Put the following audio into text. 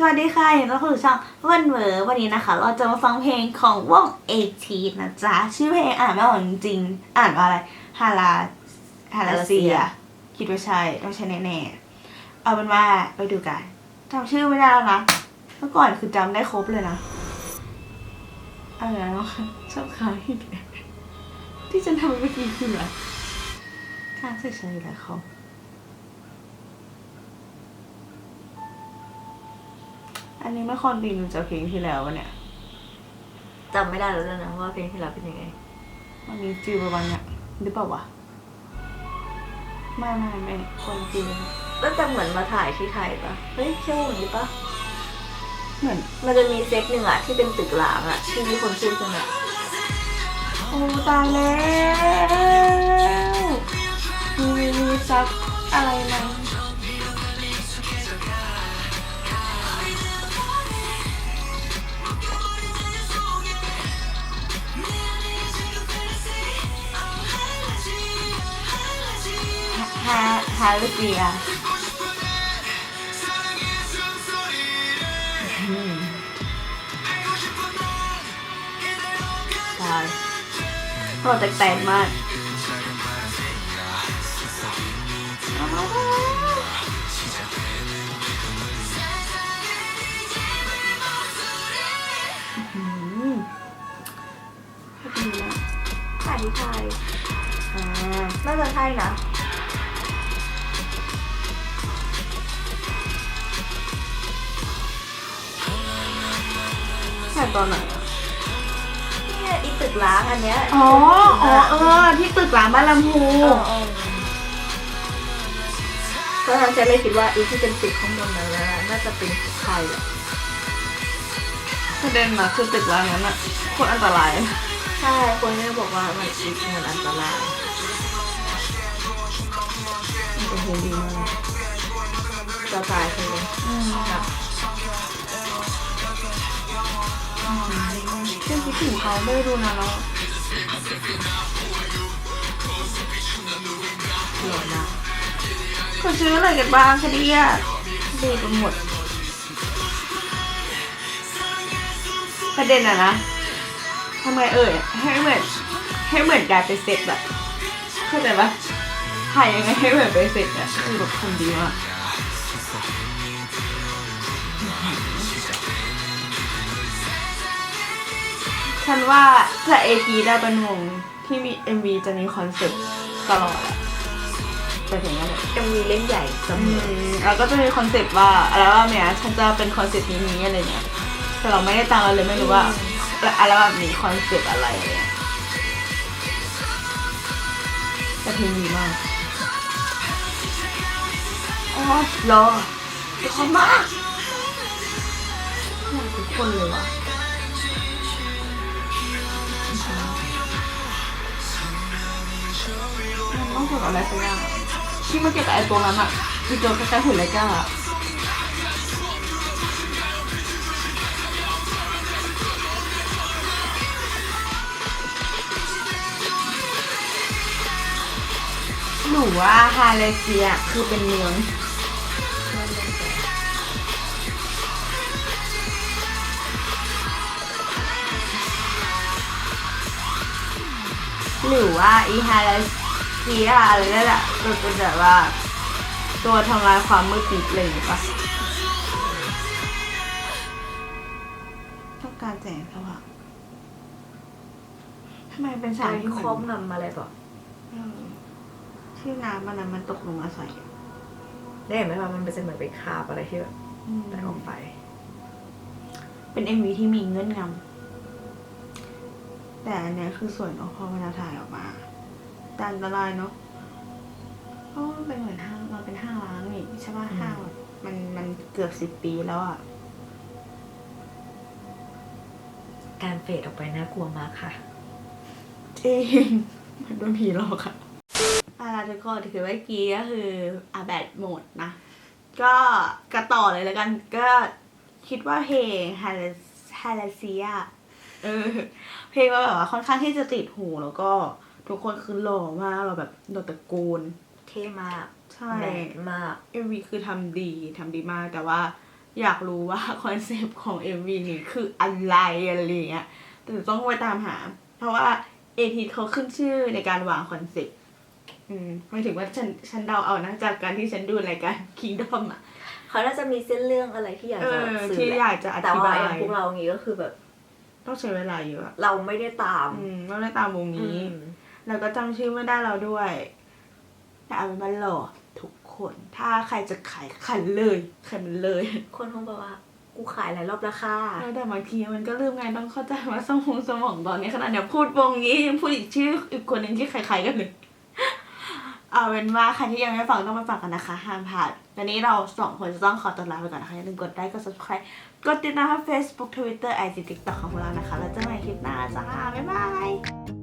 สวัสดีค่ะยินดีต้อนรับสู่ช่องวันเวอร์วันนี้นะคะ เราจะมาฟังเพลงของวงเอทีนะจ๊ะ ชื่อเพลงอ่านไม่ออกจริงๆอ่านว่าอะไรฮาราฮาราเซีย คิดว่าใช่ต้องใช่แน่ๆ เอาเป็นว่าไปดูกันจำชื่อไม่ได้แล้วนะเมื่อก่อนคือจำได้ครบเลยนะอะไรนะชอบค้าที่ฉันทำเมื่อกี้คืออะไรการใส่ใจอะไรเขา อันนี้ไม่คอนตินูจากเพลงที่แล้ววะเนี่ย จำไม่ได้แล้วด้วยนะว่าเพลงที่แล้วเป็นยังไง มันมีฟิลประมาณเนี้ยหรือเปล่าวะ ไม่ไม่ไม่คนฟิลแล้วจะเหมือนมาถ่ายที่ไทยปะเฮ้ยใช่วงนี้ปะเหมือนมันจะมีเซตหนึ่งอะที่เป็นตึกหลางอะที่มีคนพูดกันอะโอ้ตายแล้วมีมีซับอะไรไหาฮาลูเซียอืมตายโปรแตกๆมากอืมดีนะถ่ายที่ไทยอ่าน่าจะใช่นะ ตอนไหนอะเนี่ยอีตึกล้างอันเนี้ยอ๋อ อ๋อ เออ ที่ตึกร้านบ้านลำพูเออเออเพราะฉะนั้นฉันเลยคิดว่าอีที่เป็นตึกข้างบนนั้นนะน่าจะเป็นไทยอะประเด็นนะคือตึกร้านนั้นอะโคตรอันตราย ใช่คนเนี่ยบอกว่ามันอีเหมือนอันตรายมันเป็นเพลงดีมากจะตายใช่ไหมอืม เขาไม่ได้ดูนานแล้วหลอนะเขาซื้ออะไรกันบ้างคะเนี่ยดีไปหมด ประเด็นอะนะทำไมเอ่ยให้เหมือนให้เหมือนการไปเซ็ตแบบเข้าใจปะถ่ายยังไงให้เหมือนไปเซ็ตอะคือแบบทำดีมาก ฉันว่าถ้าเอทีได้เป็นวงที่มี MV จะมีคอนเซ็ปต์ตลอดอะแต่ถึงนั้นแหละจะมีเล่นใหญ่เสมอแล้วก็จะมีคอนเซปต์ว่าอัลบั้มเนี้ยฉันจะเป็นคอนเซปต์นี้นี้อะไรเงี้ยแต่เราไม่ได้ตามเราเลยไม่รู้ว่าอัลบั้มนี้คอนเซปต์อะไรอะไรเงี้ยแต่เพลงดีมากอ๋อรอทุกคนมากอยากทุกคนเลยว่ะ ยวกับอะไรสักอย่างที่มันเกี่ยวกับไอ้ตัวนั้นอะที่เจอใกล้ๆหุ่นไรก้าหนูว่าฮาเลเซียคือเป็นเมืองหรือว่าอีฮาเลเซียอะไรนั่นแหละมันเป็นแบบว่า ตัวทำลายความมืดมิดเลยหรือปะต้องการแสงสว่างทำไมเป็นฉากการที่ครอบงำอะไรแบบเออที่น้ำมันนั้นมันตกลงมาใส่อะได้เห็นไหมว่ามันเป็นเหมือนไปคาบอะไรที่แบบอืมแต่ออกไป เป็นเอ็มวีที่มีเงื่อนงำแต่อันเนี้ยคือสวยเนาะพอเวลาถ่ายออกมา แต่อันตรายเนาะเพราะว่ามันเป็นเหมือนห้างมันเป็นห้างร้างนี่ใช่ป่ะอืมห้างแบบมันมันเกือบสิบปีแล้วอะ การเฟดออกไปน่ากลัวมากค่ะ จริง มันโดนผีหลอกอะอาล่ะทุกคนคือเมื่อกี้ก็คืออาแบดโหมดนะ ก็กระต่อเลยแล้วกันก็คิดว่าเพลงฮาเลฮาเลเซียเออเพลงมันแบบว่าค่อนข้างที่จะติดหูแล้วก็ ทุกคนคือหล่อมากเราแบบโดนตะโกน เท่มากใช่แมนมาก เอ็มวีคือทำดีทำดีมาก แต่ว่าอยากรู้ว่าคอนเซปต์ของ MV นี้คืออะไรอะไรอย่างเงี้ยแต่ต้องไปตามหา เพราะว่าเอทีเขาขึ้นชื่อในการวางคอนเซปต์อืมหมายถึงว่าฉันฉันเดาเอานะจากการที่ฉันดูรายการ Kingdom อะ เขาน่าจะมีเส้นเรื่องอะไรที่อยากเอจะอสื่ที่อแหอยาละกจะอแต่ธิว่าบายอย่างพวกเราอย่างงี้ก็คือแบบ ต้องใช้เวลาเยอะอะเราไม่ได้ตามอืมไม่ได้ตามวงนี้ อืม แล้วก็จำชื่อไม่ได้เราด้วย แต่เอาเป็นว่าหล่อทุกคน ถ้าใครจะขายขันเลยขันมันเลย คนคงบอกว่า กูขายหลายรอบแล้วค่ะแล้วแต่บางทีมันก็ลืมไงต้องเข้าใจว่าสมองสมองตอนนี้ขนาดเนี้ยพูดวงนี้ยังพูดอีกชื่ออีกคนหนึ่งที่คล้ายๆกันเลยเอาเป็นว่าใครที่ยังไม่ฟังต้องไปฟังกันนะคะห้ามพลาดวันนี้เราสองคนจะต้องขอตัวลาไปก่อนนะคะอย่าลืมกดไลค์กด subscribe กดติดตามทาง Facebook Twitter IG TikTok ของพวกเรานะคะ แล้วเจอกันใหม่คลิปหน้าจ้าบ๊ายบาย